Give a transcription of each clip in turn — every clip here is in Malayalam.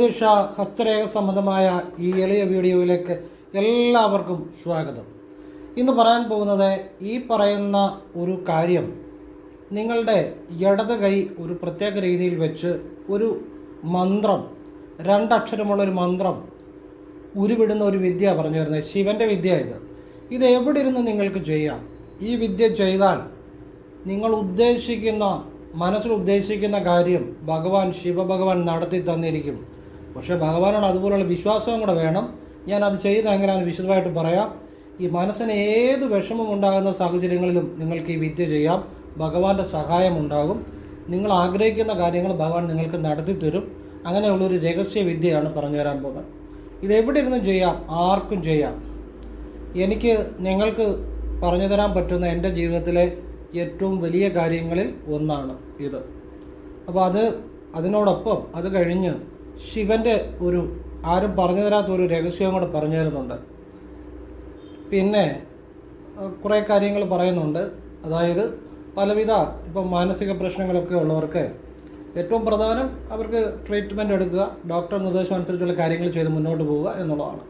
ജ്യോതിഷ ഹസ്തരേഖ സംബന്ധമായ ഈ എളിയ വീഡിയോയിലേക്ക് എല്ലാവർക്കും സ്വാഗതം. ഇന്ന് പറയാൻ പോകുന്നത് ഈ പറയുന്ന ഒരു കാര്യം നിങ്ങളുടെ ഇടത് കൈ ഒരു പ്രത്യേക രീതിയിൽ വെച്ച് ഒരു മന്ത്രം രണ്ടക്ഷരമുള്ള ഒരു മന്ത്രം ഉരുവിടുന്ന ഒരു വിദ്യ പറഞ്ഞു തരുന്നത്. ശിവന്റെ വിദ്യ ഇത്. ഇത് എവിടെ ഇരുന്ന് നിങ്ങൾക്ക് ചെയ്യാം? ഈ വിദ്യ ചെയ്താൽ നിങ്ങൾ ഉദ്ദേശിക്കുന്ന മനസ്സിൽ ഉദ്ദേശിക്കുന്ന കാര്യം ഭഗവാൻ ശിവഭഗവാൻ നടത്തി തന്നിരിക്കും. പക്ഷേ ഭഗവാനോട് അതുപോലുള്ള വിശ്വാസവും കൂടെ വേണം. ഞാൻ അത് ചെയ്ത് എങ്ങനെയാണ് വിശദമായിട്ട് പറയാം. ഈ മനസ്സിന് ഏത് വിഷമം ഉണ്ടാകുന്ന സാഹചര്യങ്ങളിലും നിങ്ങൾക്ക് ഈ വിദ്യ ചെയ്യാം. ഭഗവാന്റെ സഹായം ഉണ്ടാകും. നിങ്ങൾ ആഗ്രഹിക്കുന്ന കാര്യങ്ങൾ ഭഗവാൻ നിങ്ങൾക്ക് നടത്തി തരും. അങ്ങനെയുള്ളൊരു രഹസ്യ വിദ്യയാണ് പറഞ്ഞു തരാൻ പോകുന്നത്. ഇത് എവിടെ ഇരുന്നും ചെയ്യാം? ആർക്കും ചെയ്യാം. എനിക്ക് നിങ്ങൾക്ക് പറഞ്ഞു തരാൻ പറ്റുന്ന എന്റെ ജീവിതത്തിലെ ഏറ്റവും വലിയ കാര്യങ്ങളിൽ ഒന്നാണ് ഇത്. അപ്പോൾ അത് അതിനോടൊപ്പം അത് കഴിഞ്ഞ് ശിവന്റെ ഒരു ആരും പറഞ്ഞു തരാത്ത ഒരു രഹസ്യം കൂടെ പറഞ്ഞു തരുന്നുണ്ട്. പിന്നെ കുറേ കാര്യങ്ങൾ പറയുന്നുണ്ട്. അതായത് പലവിധ ഇപ്പം മാനസിക പ്രശ്നങ്ങളൊക്കെ ഉള്ളവർക്ക് ഏറ്റവും പ്രധാനം അവർക്ക് ട്രീറ്റ്മെന്റ് എടുക്കുക ഡോക്ടർ നിർദ്ദേശം അനുസരിച്ചുള്ള കാര്യങ്ങൾ ചെയ്ത് മുന്നോട്ട് പോവുക എന്നുള്ളതാണ്.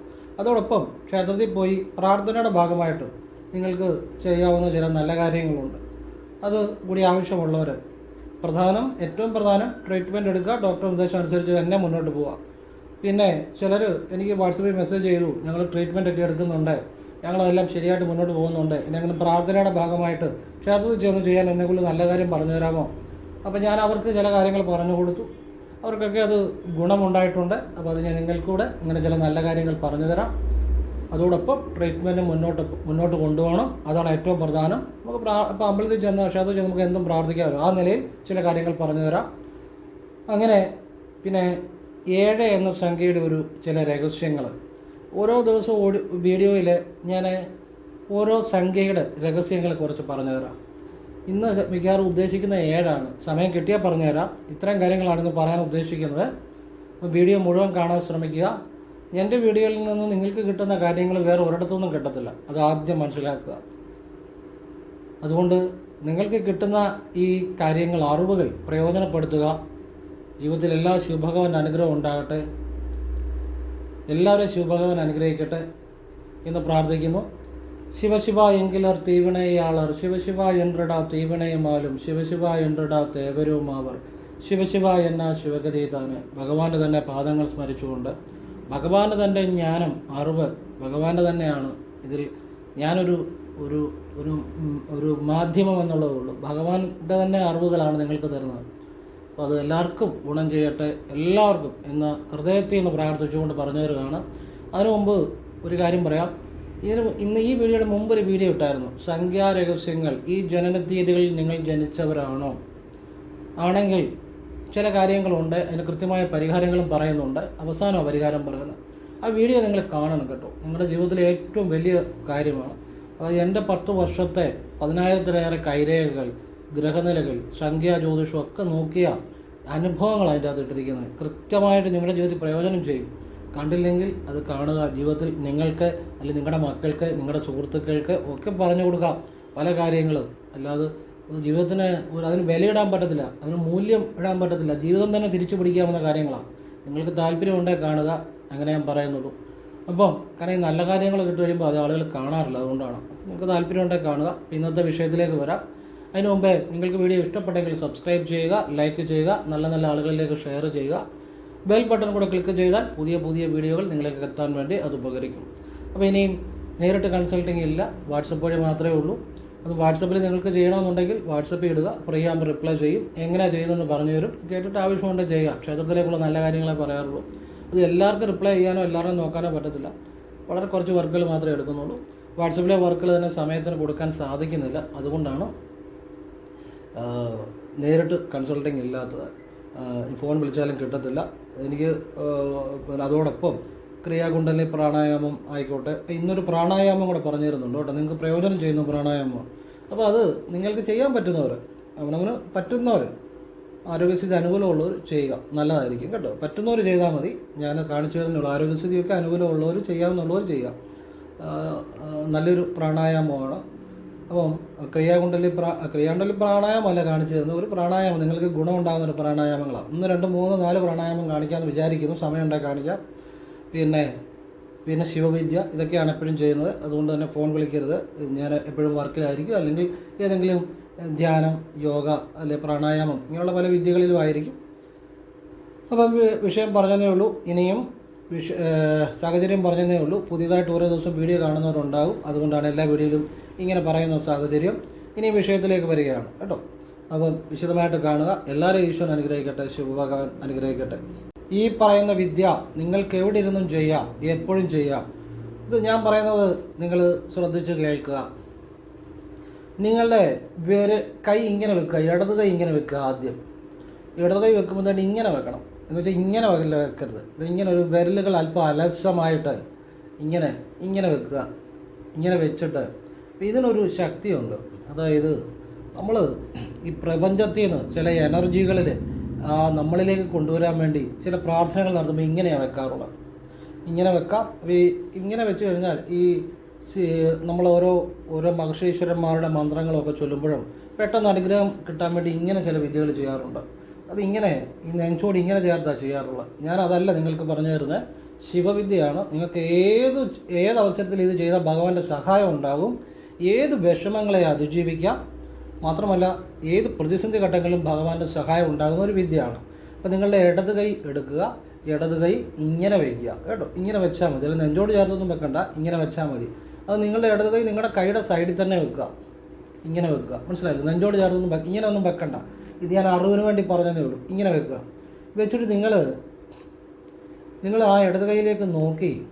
അതോടൊപ്പം ക്ഷേത്രത്തിൽ പോയി പ്രാർത്ഥനയുടെ ഭാഗമായിട്ട് നിങ്ങൾക്ക് ചെയ്യാവുന്ന ചില നല്ല കാര്യങ്ങളുണ്ട്. അത് കൂടി ആവശ്യമുള്ളവർ പ്രധാനം ഏറ്റവും പ്രധാനം ട്രീറ്റ്മെന്റ് എടുക്കുക ഡോക്ടർ നിർദ്ദേശം അനുസരിച്ച് തന്നെ മുന്നോട്ട് പോവുക. പിന്നെ ചിലർ എനിക്ക് വാട്സപ്പിൽ മെസ്സേജ് ചെയ്തു ഞങ്ങൾ ട്രീറ്റ്മെന്റ് ഒക്കെ എടുക്കുന്നുണ്ട്. ഞങ്ങളതെല്ലാം ശരിയായിട്ട് മുന്നോട്ട് പോകുന്നുണ്ട്. എന്തെങ്കിലും പ്രാർത്ഥനയുടെ ഭാഗമായിട്ട് ക്ഷേത്രത്തിൽ ചെന്ന് ചെയ്യാൻ എന്തെങ്കിലും നല്ല കാര്യം പറഞ്ഞു തരാമോ? അപ്പോൾ ഞാൻ അവർക്ക് ചില കാര്യങ്ങൾ പറഞ്ഞു കൊടുത്തു. അവർക്കൊക്കെ അത് ഗുണമുണ്ടായിട്ടുണ്ട്. അപ്പോൾ അത് ഞാൻ നിങ്ങൾക്കൂടെ ഇങ്ങനെ ചില നല്ല കാര്യങ്ങൾ പറഞ്ഞു തരാം. അതോടൊപ്പം ട്രീറ്റ്മെന്റ് മുന്നോട്ട് മുന്നോട്ട് കൊണ്ടുപോകണം. അതാണ് ഏറ്റവും പ്രധാനം. നമുക്ക് ഇപ്പോൾ അമ്പലത്തിൽ ചെന്ന ക്ഷേത്രത്തിൽ ചെന്ന് നമുക്ക് എന്തും പ്രാർത്ഥിക്കാമല്ലോ. ആ നിലയിൽ ചില കാര്യങ്ങൾ പറഞ്ഞു തരാം. അങ്ങനെ പിന്നെ ഏഴ് എന്ന സംഖ്യയുടെ ഒരു ചില രഹസ്യങ്ങൾ. ഓരോ ദിവസവും ഓടി വീഡിയോയിൽ ഞാൻ ഓരോ സംഖ്യയുടെ രഹസ്യങ്ങളെ കുറിച്ച് പറഞ്ഞു തരാം. ഇന്ന് മിക്കവാറും ഉദ്ദേശിക്കുന്ന ഏഴാണ്. സമയം കിട്ടിയാൽ പറഞ്ഞുതരാം ഇത്തരം കാര്യങ്ങളാണ് ഇന്ന് പറയാൻ ഉദ്ദേശിക്കുന്നത്. വീഡിയോ മുഴുവൻ കാണാൻ ശ്രമിക്കുക. എന്റെ വീഡിയോയിൽ നിന്ന് നിങ്ങൾക്ക് കിട്ടുന്ന കാര്യങ്ങൾ വേറെ ഒരിടത്തുനിന്നും കിട്ടത്തില്ല. അത് ആദ്യം മനസ്സിലാക്കുക. അതുകൊണ്ട് നിങ്ങൾക്ക് കിട്ടുന്ന ഈ കാര്യങ്ങൾ അറിവുകൾ പ്രയോജനപ്പെടുത്തുക. ജീവിതത്തിൽ എല്ലാ ശുഭഗവൻ അനുഗ്രഹം ഉണ്ടാകട്ടെ. എല്ലാവരും ശുഭഗവൻ അനുഗ്രഹിക്കട്ടെ എന്ന് പ്രാർത്ഥിക്കുന്നു. ശിവശിവ എങ്കിലർ തീവിണയാളർ ശിവശിവ എന്റടാ തീവിണയുമാലും ശിവശിവ എന്റടാ തേവരവുമാവർ ശിവശിവ എന്ന ശിവഗതി തന്നെ ഭഗവാന്റെ തന്നെ പാദങ്ങൾ സ്മരിച്ചുകൊണ്ട് ഭഗവാന്റെ തന്നെ ജ്ഞാനം അറിവ് ഭഗവാന്റെ തന്നെയാണ്. ഇതിൽ ഞാനൊരു ഒരു ഒരു ഒരു മാധ്യമം എന്നുള്ളതേ ഉള്ളൂ. ഭഗവാന്റെ തന്നെ അറിവുകളാണ് നിങ്ങൾക്ക് തരുന്നത്. അപ്പോൾ അത് എല്ലാവർക്കും ഗുണം ചെയ്യട്ടെ എല്ലാവർക്കും എന്ന് ഹൃദയത്തിൽ നിന്ന് പ്രാർത്ഥിച്ചുകൊണ്ട് പറഞ്ഞു തരുകയാണ് അതിനു മുമ്പ് ഒരു കാര്യം പറയാം. ഇതിന് ഇന്ന് ഈ വീഡിയോയുടെ മുമ്പ് ഒരു വീഡിയോ ഇട്ടായിരുന്നു. സംഖ്യാരഹസ്യങ്ങൾ ഈ ജനന തീയതികളിൽ നിങ്ങൾ ജനിച്ചവരാണോ? ആണെങ്കിൽ ചില കാര്യങ്ങളുണ്ട് അതിന് കൃത്യമായ പരിഹാരങ്ങളും പറയുന്നുണ്ട്. അവസാനം പരിഹാരം പറയുന്നു. ആ വീഡിയോ നിങ്ങൾ കാണണം കേട്ടോ. നിങ്ങളുടെ ജീവിതത്തിലെ ഏറ്റവും വലിയ കാര്യമാണ്. അതായത് എന്റെ പത്ത് വർഷത്തെ പതിനായിരത്തിലേറെ കൈരേഖകൾ ഗ്രഹനിലകൾ സംഖ്യാ ജ്യോതിഷം ഒക്കെ നോക്കിയ അനുഭവങ്ങൾ അതിന്റെ അകത്ത് ഇട്ടിരിക്കുന്നത്. കൃത്യമായിട്ട് നിങ്ങളുടെ ജീവിതത്തിൽ പ്രയോജനം ചെയ്യും. കണ്ടില്ലെങ്കിൽ അത് കാണുക. ജീവിതത്തിൽ നിങ്ങൾക്ക് അല്ലെങ്കിൽ നിങ്ങളുടെ മക്കൾക്ക് നിങ്ങളുടെ സുഹൃത്തുക്കൾക്ക് ഒക്കെ പറഞ്ഞു കൊടുക്കാം. പല കാര്യങ്ങളും. അല്ലാതെ അത് ജീവിതത്തിന് ഒരു അതിന് വിലയിടാൻ പറ്റത്തില്ല അതിന് മൂല്യം ഇടാൻ പറ്റത്തില്ല. ജീവിതം തന്നെ തിരിച്ചു പിടിക്കാവുന്ന കാര്യങ്ങളാണ് നിങ്ങൾക്ക് താല്പര്യമുണ്ടെങ്കിൽ കാണുക അങ്ങനെ ഞാൻ പറയുന്നുള്ളൂ. അപ്പം കാരണം ഈ നല്ല കാര്യങ്ങൾ കിട്ടി വരുമ്പോൾ അത് ആളുകൾ കാണാറില്ല അതുകൊണ്ടാണ്. നിങ്ങൾക്ക് താല്പര്യമുണ്ടെങ്കിൽ കാണുക. ഇന്നത്തെ വിഷയത്തിലേക്ക് വരാം. അതിനു മുമ്പേ നിങ്ങൾക്ക് വീഡിയോ ഇഷ്ടപ്പെട്ടെങ്കിൽ സബ്സ്ക്രൈബ് ചെയ്യുക ലൈക്ക് ചെയ്യുക നല്ല നല്ല ആളുകളിലേക്ക് ഷെയർ ചെയ്യുക. ബെൽ ബട്ടൺ കൂടെ ക്ലിക്ക് ചെയ്താൽ പുതിയ പുതിയ വീഡിയോകൾ നിങ്ങളിലേക്ക് എത്താൻ വേണ്ടി അത് ഉപകരിക്കും. അപ്പോൾ ഇനിയും നേരിട്ട് കൺസൾട്ടിങ് ഇല്ല വാട്സപ്പ് വഴി മാത്രമേ ഉള്ളൂ. അത് വാട്സപ്പിൽ നിങ്ങൾക്ക് ചെയ്യണമെന്നുണ്ടെങ്കിൽ വാട്സപ്പിൽ ഇടുക ഫ്രീ ആകുമ്പോൾ റിപ്ലൈ ചെയ്യും. എങ്ങനെയാണ് ചെയ്യുന്നതെന്ന് പറഞ്ഞു തരും. കേട്ടിട്ട് ആവശ്യമുണ്ട് ചെയ്യാം. ക്ഷേത്രത്തിലേക്കുള്ള നല്ല കാര്യങ്ങളെ പറയാറുള്ളൂ. അത് എല്ലാവർക്കും റിപ്ലൈ ചെയ്യാനോ എല്ലാവരും നോക്കാനോ പറ്റത്തില്ല. വളരെ കുറച്ച് വർക്കുകൾ മാത്രമേ എടുക്കുന്നുള്ളൂ. വാട്സപ്പിലെ വർക്കുകൾ തന്നെ സമയത്തിന് കൊടുക്കാൻ സാധിക്കുന്നില്ല. അതുകൊണ്ടാണ് നേരിട്ട് കൺസൾട്ടിങ് ഇല്ലാത്തത്. ഫോൺ വിളിച്ചാലും കിട്ടത്തില്ല. എനിക്ക് അതോടൊപ്പം ക്രിയാകുണ്ടലി പ്രാണായാമം ആയിക്കോട്ടെ. ഇന്നൊരു പ്രാണായാമം കൂടെ പറഞ്ഞു തരുന്നുണ്ട് കേട്ടോ. നിങ്ങൾക്ക് പ്രയോജനം ചെയ്യുന്ന പ്രാണായാമം അപ്പോൾ അത് നിങ്ങൾക്ക് ചെയ്യാൻ പറ്റുന്നവർ അവനവന് പറ്റുന്നവർ ആരോഗ്യസ്ഥിതി അനുകൂലമുള്ളവർ ചെയ്യുക. നല്ലതായിരിക്കും കേട്ടോ. പറ്റുന്നവർ ചെയ്താൽ മതി. ഞാൻ കാണിച്ചു തരുന്നുള്ളൂ ആരോഗ്യസ്ഥിതിയൊക്കെ അനുകൂലമുള്ളവർ ചെയ്യാമെന്നുള്ളവർ ചെയ്യുക. നല്ലൊരു പ്രാണായാമമാണ്. അപ്പം ക്രിയാകുണ്ടലി പ്രാ ക്രിയാകുണ്ടലി പ്രാണായാമമല്ല കാണിച്ചു തരുന്നത്. ഒരു പ്രാണായാമം. നിങ്ങൾക്ക് ഗുണമുണ്ടാകുന്ന ഒരു പ്രാണായാമങ്ങളാണ്. ഒന്ന് രണ്ട് മൂന്ന് നാല് പ്രാണായാമം കാണിക്കാമെന്ന് വിചാരിക്കുന്നു. സമയം ഉണ്ടായി കാണിക്കാം. പിന്നെ പിന്നെ ശിവവിദ്യ ഇതൊക്കെയാണ് എപ്പോഴും ചെയ്യുന്നത്. അതുകൊണ്ട് തന്നെ ഫോൺ വിളിക്കരുത്. ഞാൻ എപ്പോഴും വർക്കിലായിരിക്കും. അല്ലെങ്കിൽ ഏതെങ്കിലും ധ്യാനം യോഗ അല്ലെ പ്രാണായാമം ഇങ്ങനെയുള്ള പല വിദ്യകളിലും ആയിരിക്കും. അപ്പം വിഷയം പറഞ്ഞതേ ഉള്ളൂ. ഇനിയും വിഷ സാഹചര്യം പറഞ്ഞതേ ഉള്ളൂ. പുതിയതായിട്ട് ഓരോ ദിവസം വീഡിയോ കാണുന്നവരുണ്ടാകും. അതുകൊണ്ടാണ് എല്ലാ വീഡിയോയിലും ഇങ്ങനെ പറയുന്ന സാഹചര്യം. ഇനി വിഷയത്തിലേക്ക് വരികയാണ്. കേട്ടോ? അപ്പം വിശദമായിട്ട് കാണുക. എല്ലാവരെയും ഈശ്വരൻ അനുഗ്രഹിക്കട്ടെ. ശിവഭഗവാൻ അനുഗ്രഹിക്കട്ടെ. ഈ പറയുന്ന വിദ്യ നിങ്ങൾക്ക് എവിടെ ഇരുന്നും ചെയ്യാം എപ്പോഴും ചെയ്യാം. ഇത് ഞാൻ പറയുന്നത് നിങ്ങൾ ശ്രദ്ധിച്ച് കേൾക്കുക. നിങ്ങളുടെ വേര് കൈ ഇങ്ങനെ വെക്കുക ഇടത് കൈ ഇങ്ങനെ വെക്കുക ആദ്യം. ഇടത് കൈ വെക്കുമ്പോൾ തന്നെ ഇങ്ങനെ വെക്കണം. എന്ന് വെച്ചാൽ ഇങ്ങനെ വെക്കരുത്. ഇങ്ങനെ ഒരു വിരലുകൾ അല്പം അലസമായിട്ട് ഇങ്ങനെ ഇങ്ങനെ വെക്കുക. ഇങ്ങനെ വെച്ചിട്ട് ഇതിനൊരു ശക്തിയുണ്ട്. അതായത് നമ്മൾ ഈ പ്രപഞ്ചത്തിൽ നിന്ന് ചില എനർജികളിൽ നമ്മളിലേക്ക് കൊണ്ടുവരാൻ വേണ്ടി ചില പ്രാർത്ഥനകൾ നടത്തുമ്പോൾ ഇങ്ങനെയാണ് വെക്കാറുള്ളത്. ഇങ്ങനെ വെക്കാം. ഇങ്ങനെ വെച്ച് കഴിഞ്ഞാൽ ഈ നമ്മൾ ഓരോ ഓരോ മഹർഷീശ്വരന്മാരുടെ മന്ത്രങ്ങളൊക്കെ ചൊല്ലുമ്പോഴും പെട്ടെന്ന് അനുഗ്രഹം കിട്ടാൻ വേണ്ടി ഇങ്ങനെ ചില വിദ്യകൾ ചെയ്യാറുണ്ട്. അത് ഇങ്ങനെ ഈ നെഞ്ചോട് ഇങ്ങനെ ചേർത്താണ് ചെയ്യാറുള്ളത്. ഞാൻ അതല്ല നിങ്ങൾക്ക് പറഞ്ഞു തരുന്നത് ശിവവിദ്യയാണ്. നിങ്ങൾക്ക് ഏത് ഏത് അവസരത്തിൽ ഇത് ചെയ്താൽ ഭഗവാന്റെ സഹായം ഉണ്ടാകും. ഏത് വിഷമങ്ങളെ അതിജീവിക്കാം. മാത്രമല്ല ഏത് പ്രതിസന്ധി ഘട്ടങ്ങളിലും ഭഗവാന്റെ സഹായം ഉണ്ടാകുന്ന ഒരു വിദ്യയാണ്. അപ്പോൾ നിങ്ങളുടെ ഇടത് കൈ എടുക്കുക ഇടത് കൈ ഇങ്ങനെ വയ്ക്കുക. കേട്ടോ? ഇങ്ങനെ വെച്ചാൽ മതി. അല്ലെങ്കിൽ നെഞ്ചോട് ചേർത്തൊന്നും വെക്കണ്ട. ഇങ്ങനെ വെച്ചാൽ മതി. അത് നിങ്ങളുടെ ഇടത് കൈ നിങ്ങളുടെ കൈയുടെ സൈഡിൽ തന്നെ വെക്കുക. ഇങ്ങനെ വെക്കുക. മനസ്സിലായില്ലേ? നെഞ്ചോട് ചേർത്തൊന്നും ഇങ്ങനെ ഒന്നും വെക്കണ്ട. ഇത് ഞാൻ അറിവിന് വേണ്ടി പറഞ്ഞതേ ഉള്ളൂ. ഇങ്ങനെ വെക്കുക. വെച്ചിട്ട് നിങ്ങൾ നിങ്ങൾ ആ ഇടത് കൈയിലേക്ക് നോക്കി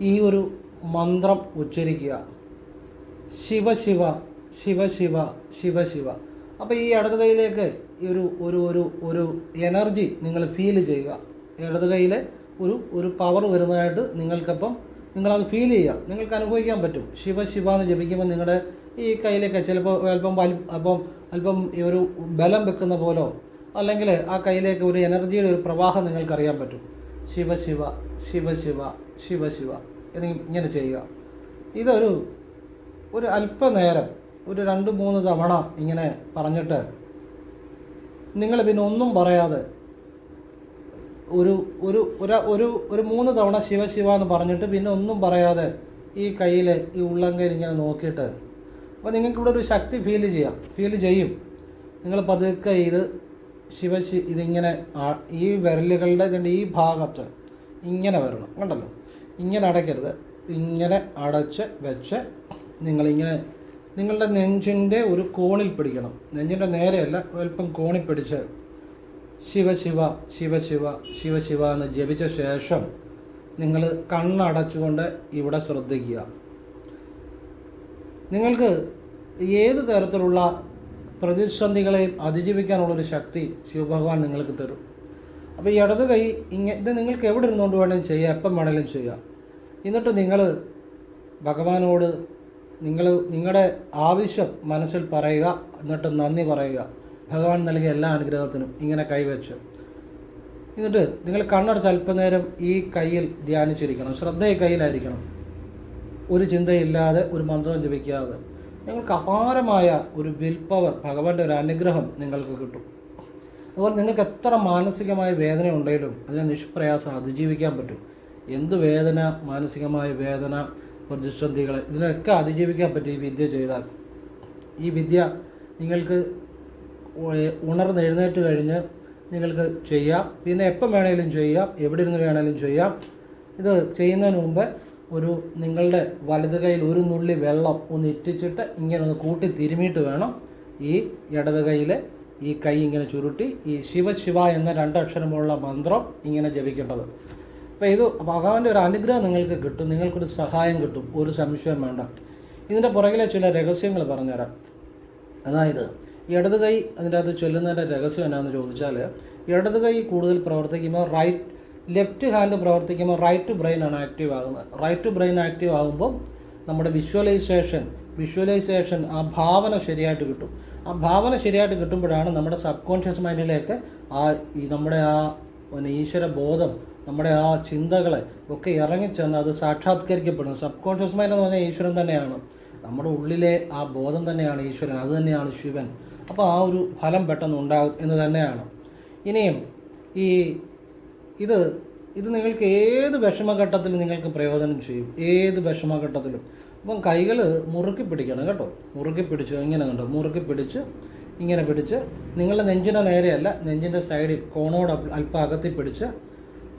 ഈ ഒരു മന്ത്രം ഉച്ചരിക്കുക. ശിവ ശിവ ശിവ ശിവ ശിവ ശിവ. അപ്പോൾ ഈ ഇടത് കൈയിലേക്ക് ഒരു ഒരു ഒരു ഒരു എനർജി നിങ്ങൾ ഫീൽ ചെയ്യുക. ഇടത് കൈയിലെ ഒരു ഒരു പവർ വരുന്നതായിട്ട് നിങ്ങൾക്കപ്പം നിങ്ങളത് ഫീൽ ചെയ്യുക. നിങ്ങൾക്ക് അനുഭവിക്കാൻ പറ്റും. ശിവ ശിവ എന്ന് ജപിക്കുമ്പോൾ നിങ്ങളുടെ ഈ കയ്യിലേക്ക് ചിലപ്പോൾ അല്പം അപ്പം അല്പം ഈ ഒരു ബലം വെക്കുന്ന പോലോ അല്ലെങ്കിൽ ആ കയ്യിലേക്ക് ഒരു എനർജിയുടെ ഒരു പ്രവാഹം നിങ്ങൾക്കറിയാൻ പറ്റും. ശിവ ശിവ ശിവ ശിവ ശിവ ശിവ. എന്ന് ഇങ്ങനെ ചെയ്യുക. ഇതൊരു ഒരു അല്പനേരം ഒരു രണ്ട് മൂന്ന് തവണ ഇങ്ങനെ പറഞ്ഞിട്ട് നിങ്ങൾ പിന്നെ ഒന്നും പറയാതെ ഒരു ഒരു ഒരു ഒരു മൂന്ന് തവണ ശിവ ശിവ എന്ന് പറഞ്ഞിട്ട് പിന്നെ ഒന്നും പറയാതെ ഈ കയ്യിൽ ഈ ഉള്ളങ്കയിൽ ഇങ്ങനെ നോക്കിയിട്ട്. അപ്പോൾ നിങ്ങൾക്ക് ഇവിടെ ഒരു ശക്തി ഫീൽ ചെയ്യാം. ഫീൽ ചെയ്യും. നിങ്ങൾ പതുക്കെ ഇത് ശിവ ശി ഇതിങ്ങനെ ഈ വിരലുകളുടെ ഇതിന്റെ ഈ ഭാഗത്ത് ഇങ്ങനെ വരണം. കണ്ടല്ലോ? ഇങ്ങനെ അടയ്ക്കരുത്. ഇങ്ങനെ അടച്ച് വെച്ച് നിങ്ങളിങ്ങനെ നിങ്ങളുടെ നെഞ്ചിന്റെ ഒരു കോണിൽ പിടിക്കണം. നെഞ്ചിന്റെ നേരെയല്ല അല്പം കോണിൽ പിടിച്ച് ശിവശിവ ശിവശിവ ശിവ ശിവ ശിവ ശിവ എന്ന് ജപിച്ച ശേഷം നിങ്ങൾ കണ്ണടച്ചുകൊണ്ട് ഇവിടെ ശ്രദ്ധിക്കുക. നിങ്ങൾക്ക് ഏത് തരത്തിലുള്ള പ്രതിസന്ധികളെയും അതിജീവിക്കാനുള്ളൊരു ശക്തി ശിവഭഗവാൻ നിങ്ങൾക്ക് തരും. അപ്പോൾ ഈ ഇടത് കൈ ഇങ്ങനെ ഇത് നിങ്ങൾക്ക് എവിടെ ഇരുന്നുകൊണ്ട് വേണമെങ്കിലും ചെയ്യാം എപ്പം വേണമെങ്കിലും ചെയ്യാം. എന്നിട്ട് നിങ്ങൾ ഭഗവാനോട് നിങ്ങൾ നിങ്ങളുടെ ആവശ്യം മനസ്സിൽ പറയുക എന്നിട്ട് നന്ദി പറയുക. ഭഗവാൻ നൽകിയ എല്ലാ അനുഗ്രഹത്തിനും ഇങ്ങനെ കൈവച്ച്. എന്നിട്ട് നിങ്ങൾ കണ്ണടച്ച് അല്പനേരം ഈ കയ്യിൽ ധ്യാനിച്ചിരിക്കണം. ശ്രദ്ധ ഈ കയ്യിലായിരിക്കണം. ഒരു ചിന്തയില്ലാതെ ഒരു മന്ത്രം ജപിക്കാതെ. നിങ്ങൾക്ക് അപാരമായ ഒരു വിൽ പവർ ഭഗവാന്റെ ഒരു അനുഗ്രഹം നിങ്ങൾക്ക് കിട്ടും. അതുപോലെ നിങ്ങൾക്ക് എത്ര മാനസികമായ വേദന ഉണ്ടെങ്കിലും അതിനെ നിഷ്പ്രയാസം അതിജീവിക്കാൻ പറ്റും. എന്ത് വേദന? മാനസികമായ വേദന പ്രതിസന്ധികൾ ഇതിനൊക്കെ അതിജീവിക്കാൻ പറ്റും ഈ വിദ്യ ചെയ്താൽ ഈ വിദ്യ നിങ്ങൾക്ക് ഉണർന്ന് എഴുന്നേറ്റ് കഴിഞ്ഞ് നിങ്ങൾക്ക് ചെയ്യാം. പിന്നെ എപ്പം വേണേലും ചെയ്യാം. എവിടെ ഇരുന്ന് വേണേലും ചെയ്യാം. ഇത് ചെയ്യുന്നതിന് മുമ്പ് ഒരു നിങ്ങളുടെ വലത് കൈയിൽ ഒരു നുള്ളി വെള്ളം ഒന്ന് ഇറ്റിച്ചിട്ട് ഇങ്ങനെ ഒന്ന് കൂട്ടി തിരുമിയിട്ട് വേണം ഈ ഇടത് കൈയിൽ ഈ കൈ ഇങ്ങനെ ചുരുട്ടി ഈ ശിവശിവ ശിവ എന്ന രണ്ടക്ഷരമുള്ള മന്ത്രം ഇങ്ങനെ ജപിക്കേണ്ടത്. അപ്പോൾ ഇത് ഭഗവാന്റെ ഒരു അനുഗ്രഹം നിങ്ങൾക്ക് കിട്ടും നിങ്ങൾക്കൊരു സഹായം കിട്ടും ഒരു സംശയം വേണ്ട. ഇതിന്റെ പുറകിലെ ചില രഹസ്യങ്ങൾ പറഞ്ഞുതരാം. അതായത് ഇടത് കൈ അതിന്റെ അകത്ത് ചൊല്ലുന്നതിന്റെ രഹസ്യം എന്നാന്ന് ചോദിച്ചാൽ ഇടത് കൈ കൂടുതൽ പ്രവർത്തിക്കുമ്പോൾ റൈറ്റ് ലെഫ്റ്റ് ഹാൻഡ് പ്രവർത്തിക്കുമ്പോൾ റൈറ്റ് ബ്രെയിൻ ആണ് ആക്റ്റീവ് ആകുന്നത്. റൈറ്റ് ബ്രെയിൻ ആക്റ്റീവ് ആകുമ്പോൾ നമ്മുടെ വിഷ്വലൈസേഷൻ വിഷ്വലൈസേഷൻ ആ ഭാവന ശരിയായിട്ട് കിട്ടും. ആ ഭാവന ശരിയായിട്ട് കിട്ടുമ്പോഴാണ് നമ്മുടെ സബ് കോൺഷ്യസ് മൈൻഡിലേക്ക് ആ ഈ നമ്മുടെ ആ ഈശ്വര ബോധം നമ്മുടെ ആ ചിന്തകളെ ഒക്കെ ഇറങ്ങിച്ചെന്ന് അത് സാക്ഷാത്കരിക്കപ്പെടുന്നു. സബ് കോൺഷ്യസ് മൈൻഡ് എന്ന് പറഞ്ഞാൽ ഈശ്വരൻ തന്നെയാണ്. നമ്മുടെ ഉള്ളിലെ ആ ബോധം തന്നെയാണ് ഈശ്വരൻ. അത് തന്നെയാണ് ശിവൻ. അപ്പോൾ ആ ഒരു ഫലം പെട്ടെന്ന് ഉണ്ടാകും എന്ന് തന്നെയാണ്. ഇനിയും ഈ ഇത് ഇത് നിങ്ങൾക്ക് ഏത് വിഷമഘട്ടത്തിൽ നിങ്ങൾക്ക് പ്രയോജനം ചെയ്യും. ഏത് വിഷമഘട്ടത്തിലും. അപ്പം കൈകൾ മുറുക്കി പിടിക്കണം കേട്ടോ. മുറുക്കി പിടിച്ചു ഇങ്ങനെ കണ്ടോ? മുറുക്കി പിടിച്ച് ഇങ്ങനെ പിടിച്ച് നിങ്ങളുടെ നെഞ്ചിന്റെ നേരെയല്ല നെഞ്ചിന്റെ സൈഡിൽ കോണോട് അല്പ- അകത്തി പിടിച്ച്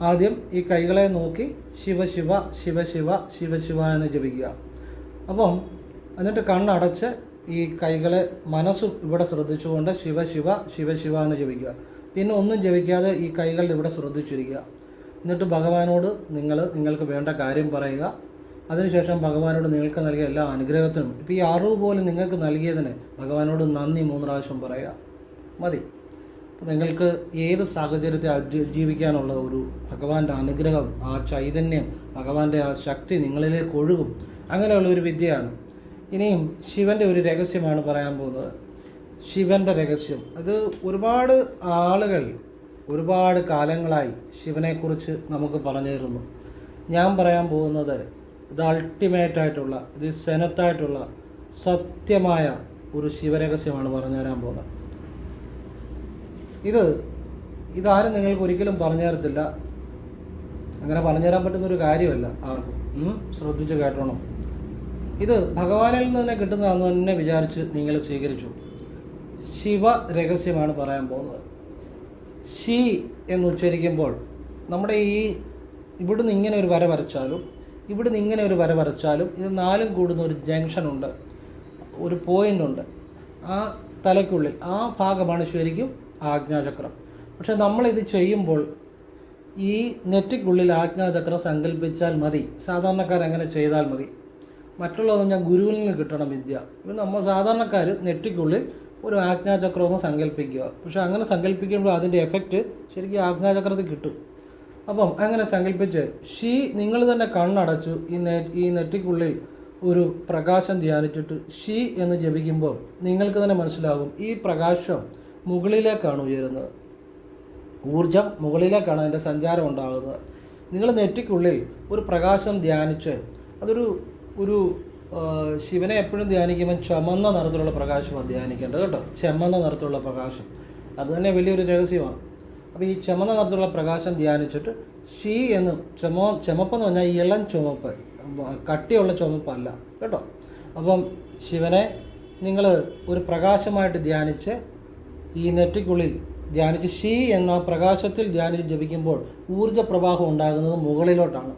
ആദ്യം ഈ കൈകളെ നോക്കി ശിവശിവ ശിവശിവ ശിവശിവ എന്ന് ജപിക്കുക. അപ്പം എന്നിട്ട് കണ്ണടച്ച് ഈ കൈകളെ മനസ്സ് ഇവിടെ ശ്രദ്ധിച്ചുകൊണ്ട് ശിവശിവ ശിവശിവ എന്ന് ജപിക്കുക. പിന്നെ ഒന്നും ജപിക്കാതെ ഈ കൈകൾ ഇവിടെ ശ്രദ്ധിച്ചിരിക്കുക. എന്നിട്ട് ഭഗവാനോട് നിങ്ങൾ നിങ്ങൾക്ക് വേണ്ട കാര്യം പറയുക. അതിനുശേഷം ഭഗവാനോട് നിങ്ങൾക്ക് നൽകിയ എല്ലാ അനുഗ്രഹത്തിനും. ഇപ്പോൾ ഈ അറിവ് പോലും നിങ്ങൾക്ക് നൽകിയതിന് ഭഗവാനോട് നന്ദി മൂന്ന് പ്രാവശ്യം പറയുക. മതി. നിങ്ങൾക്ക് ഏത് സാഹചര്യത്തെ അതിജീവിക്കാനുള്ള ഒരു ഭഗവാന്റെ അനുഗ്രഹം ആ ചൈതന്യം ഭഗവാന്റെ ആ ശക്തി നിങ്ങളിലേക്ക് ഒഴുകും? അങ്ങനെയുള്ള ഒരു വിദ്യയാണ്. ഇനിയും ശിവന്റെ ഒരു രഹസ്യമാണ് പറയാൻ പോകുന്നത്. ശിവന്റെ രഹസ്യം. അത് ഒരുപാട് ആളുകൾ ഒരുപാട് കാലങ്ങളായി ശിവനെക്കുറിച്ച് നമുക്ക് പറഞ്ഞു തരുന്നു. ഞാൻ പറയാൻ പോകുന്നത് ഇത് അൾട്ടിമേറ്റ് ആയിട്ടുള്ള ഇത് സെനത്തായിട്ടുള്ള സത്യമായ ഒരു ശിവരഹസ്യമാണ് പറഞ്ഞു തരാൻ പോകുന്നത്. ഇത് ഇതാരും നിങ്ങൾക്ക് ഒരിക്കലും പറഞ്ഞു തരത്തില്ല. അങ്ങനെ പറഞ്ഞു തരാൻ പറ്റുന്ന ഒരു കാര്യമല്ല ആർക്കും? ശ്രദ്ധിച്ച് കേട്ടോണം. ഇത് ഭഗവാനിൽ നിന്ന് തന്നെ കിട്ടുന്നതാണെന്ന് തന്നെ വിചാരിച്ച് നിങ്ങൾ സ്വീകരിച്ചു. ശിവ രഹസ്യമാണ് പറയാൻ പോകുന്നത്. ശി എന്ന് ഉച്ചരിക്കുമ്പോൾ നമ്മുടെ ഈ ഇവിടുന്ന് ഇങ്ങനെ ഒരു വര വരച്ചാലും ഇവിടുന്ന് ഇങ്ങനെ ഒരു വര വരച്ചാലും ഇത് നാലും കൂടുന്ന ഒരു ജംഗ്ഷൻ ഉണ്ട്. ഒരു പോയിന്റ് ഉണ്ട്. ആ തലയ്ക്കുള്ളിൽ ആ ഭാഗമാണ് ശരിക്കും ആജ്ഞാചക്രം. പക്ഷെ നമ്മളിത് ചെയ്യുമ്പോൾ ഈ നെറ്റിക്കുള്ളിൽ ആജ്ഞാചക്രം സങ്കല്പിച്ചാൽ മതി. സാധാരണക്കാർ അങ്ങനെ ചെയ്താൽ മതി? മറ്റുള്ളതെന്ന് ഞാൻ ഗുരുവിൽ നിന്ന് കിട്ടണം വിദ്യ. ഇപ്പം നമ്മൾ സാധാരണക്കാർ നെറ്റിക്കുള്ളിൽ ഒരു ആജ്ഞാചക്രം ഒന്ന് സങ്കല്പിക്കുക പക്ഷെ അങ്ങനെ സങ്കല്പിക്കുമ്പോൾ അതിന്റെ എഫക്റ്റ് ശരിക്കും ആജ്ഞാചക്രത്തിൽ കിട്ടും. അപ്പം അങ്ങനെ സങ്കല്പിച്ച് ഷീ നിങ്ങൾ തന്നെ കണ്ണടച്ചു ഈ നെ ഈ നെറ്റിക്കുള്ളിൽ ഒരു പ്രകാശം ധ്യാനിച്ചിട്ട് ഷീ എന്ന് ജപിക്കുമ്പോൾ നിങ്ങൾക്ക് തന്നെ മനസ്സിലാകും ഈ പ്രകാശം മുകളിലേക്കാണ് ഉയരുന്നത്. ഊർജം മുകളിലേക്കാണ് അതിന്റെ സഞ്ചാരം ഉണ്ടാകുന്നത്. നിങ്ങൾ നെറ്റിക്കുള്ളിൽ ഒരു പ്രകാശം ധ്യാനിച്ച് അതൊരു ഒരു ശിവനെ എപ്പോഴും ധ്യാനിക്കുമ്പോൾ ചുമന്ന നിറത്തിലുള്ള പ്രകാശമാണ് ധ്യാനിക്കേണ്ടത് കേട്ടോ. ചെമ്മന്ന നിറത്തിലുള്ള പ്രകാശം. അത് തന്നെ വലിയൊരു രഹസ്യമാണ്. അപ്പോൾ ഈ ചുമന്ന നിറത്തിലുള്ള പ്രകാശം ധ്യാനിച്ചിട്ട് ഷീ എന്ന് ചുമ ചുമപ്പെന്ന് പറഞ്ഞാൽ ഇളം ചുമപ്പ് കട്ടിയുള്ള ചുമപ്പല്ല കേട്ടോ. അപ്പം ശിവനെ നിങ്ങൾ ഒരു പ്രകാശമായിട്ട് ധ്യാനിച്ച് ഈ നെറ്റിക്കുള്ളിൽ ധ്യാനിച്ച് ഷീ എന്ന പ്രകാശത്തിൽ ധ്യാനിച്ച് ജപിക്കുമ്പോൾ ഊർജ പ്രവാഹം ഉണ്ടാകുന്നത് മുകളിലോട്ടാണ്.